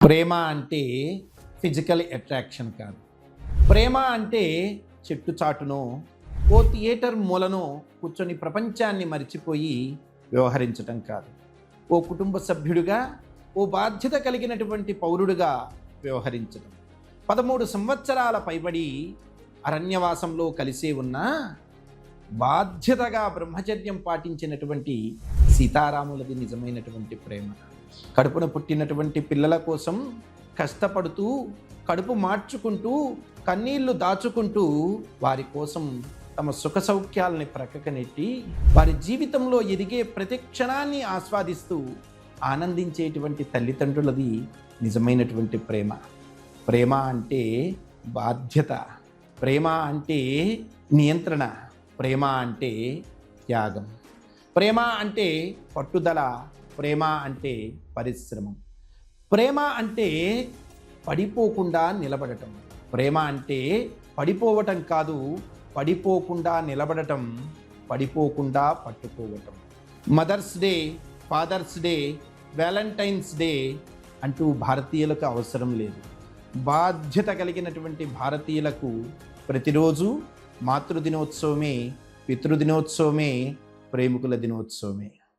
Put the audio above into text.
ప్రేమ అంటే physical attraction కాదు. ప్రేమ అంటే చెట్టు చాటునో ఓ థియేటర్ మూలనో కూర్చొని ప్రపంచాన్ని మరిచిపోయి వ్యవహరించటం కాదు. ఓ కుటుంబ సభ్యుడిగా ఓ బాధ్యత కలిగినటువంటి పౌరుడిగా వ్యవహరించడం పదమూడు సంవత్సరాల పైబడి అరణ్యవాసంలో కలిసే ఉన్న బాధ్యతగా బ్రహ్మచర్యం పాటించినటువంటి సీతారాములది నిజమైనటువంటి ప్రేమ. కడుపున పుట్టినటువంటి పిల్లల కోసం కష్టపడుతూ కడుపు మార్చుకుంటూ కన్నీళ్ళు దాచుకుంటూ వారి కోసం తమ సుఖ సౌఖ్యాలని ప్రక్కకనెట్టి వారి జీవితంలో ఎదిగే ప్రతి క్షణాన్ని ఆస్వాదిస్తూ ఆనందించేటువంటి తల్లిదండ్రులది నిజమైనటువంటి ప్రేమ. ప్రేమ అంటే బాధ్యత. ప్రేమ అంటే నియంత్రణ. ప్రేమ అంటే త్యాగం. ప్రేమ అంటే పట్టుదల ప్రేమ అంటే పరిశ్రమం. ప్రేమ అంటే పడిపోకుండా నిలబడటం. ప్రేమ అంటే పడిపోవటం కాదు పడిపోకుండా నిలబడటం పడిపోకుండా పట్టుకోవటం. Mother's day father's day Valentine's day అంటూ భారతీయులకు అవసరం లేదు. బాధ్యత కలిగినటువంటి భారతీయులకు ప్రతిరోజు మాతృదినోత్సవమే పితృదినోత్సవమే ప్రేమికుల దినోత్సవమే.